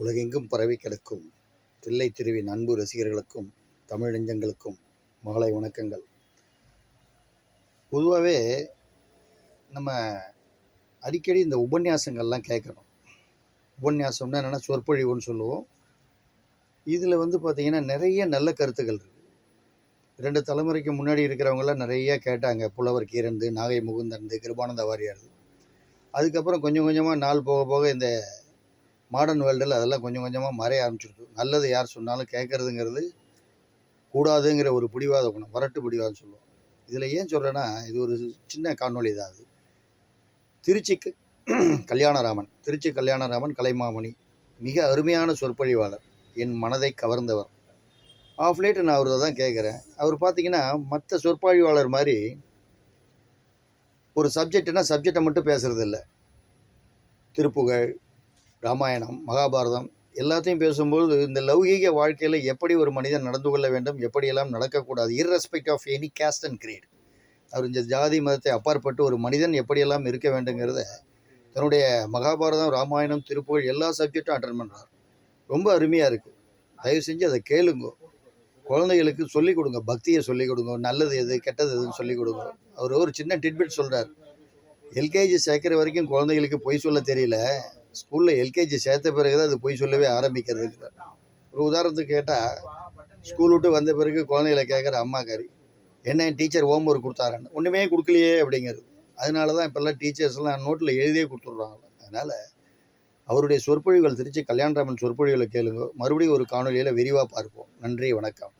உலகெங்கும் பரவி கிடக்கும். தில்லை திருவின் அன்பு ரசிகர்களுக்கும் தமிழ் நெஞ்சங்களுக்கும் மாலை வணக்கங்கள். பொதுவாகவே நம்ம அடிக்கடி இந்த உபன்யாசங்கள்லாம் கேட்குறோம் உபன்யாசம்னா என்னென்னா சொற்பொழிவுன்னு சொல்லுவோம். இதில் வந்து பார்த்திங்கன்னா நிறைய நல்ல கருத்துக்கள் இருக்குது ரெண்டு தலைமுறைக்கு முன்னாடி இருக்கிறவங்களாம் நிறைய கேட்டாங்க. புலவர் கீரந்து நாகை முகுந்தந்து கிருபானந்த வாரியார் அதுக்கப்புறம் கொஞ்சம் கொஞ்சமாக நாள் போக போக இந்த மாடர்ன் வேர்ல்டில் அதெல்லாம் கொஞ்சம் கொஞ்சமாக மறைய ஆரம்பிச்சிருது நல்லது யார் சொன்னாலும் கேட்குறதுங்கிறது கூடாதுங்கிற ஒரு பிடிவாத குணம் வரட்டு பிடிவாதம் சொல்லுவோம். இதில் ஏன் சொல்கிறேன்னா இது ஒரு சின்ன காணொலி தான் அது. திருச்சிக்கு கல்யாணராமன் திருச்சி கல்யாணராமன் கலைமாமணி மிக அருமையான சொற்பொழிவாளர். என் மனதை கவர்ந்தவர். ஆஃப் லேட்டு நான் அவரை தான் கேட்குறேன். அவர் பார்த்தீங்கன்னா மற்ற சொற்பொழிவாளர் மாதிரி ஒரு சப்ஜெக்ட்னா சப்ஜெக்டை மட்டும் பேசுகிறதில்ல இல்லை திருப்புகழ் ராமாயணம் மகாபாரதம் எல்லாத்தையும் பேசும்போது இந்த லௌகீக வாழ்க்கையில் எப்படி ஒரு மனிதன் நடந்து கொள்ள வேண்டும் எப்படியெல்லாம் நடக்கக்கூடாது irrespective of any caste and creed அவர் இந்த ஜாதி மதத்தை அப்பாற்பட்டு ஒரு மனிதன் எப்படியெல்லாம் இருக்க வேண்டுங்கிறத தன்னுடைய மகாபாரதம் ராமாயணம் திருப்புகழ் எல்லா சப்ஜெக்டும் அட்டன் பண்ணுறார் ரொம்ப அருமையாக இருக்குது தயவு செஞ்சு அதை கேளுங்க. குழந்தைகளுக்கு சொல்லிக் கொடுங்க பக்தியை சொல்லிக் கொடுங்க நல்லது எது கெட்டது எதுன்னு சொல்லிக் கொடுங்க. அவர் ஒரு சின்ன டிட்பிட் சொல்கிறார் எல்கேஜி சேர்க்குற வரைக்கும் குழந்தைகளுக்கு பொய் சொல்ல தெரியல. ஸ்கூலில் எல்கேஜி சேர்த்த பிறகு தான் அது பொய் சொல்லவே ஆரம்பிக்கிறது ஒரு உதாரணத்துக்கு கேட்டால் ஸ்கூல் விட்டு வந்த பிறகு குழந்தைகளை கேட்குற அம்மாக்காரி என்ன டீச்சர் ஹோம் ஒர்க் கொடுத்தாரன்னு? ஒன்றுமே கொடுக்கலையே அப்படிங்கிறது. அதனால தான் இப்போல்லாம் டீச்சர்ஸ்லாம் நோட்டில் எழுதியே கொடுத்துட்றாங்க. அதனால் அவருடைய சொற்பொழிவுகள் திருச்சி கல்யாணராமன் சொற்பொழிவுகளை கேளுங்க. மறுபடியும் ஒரு காணொலியில் விரிவாக பார்ப்போம். நன்றி வணக்கம்.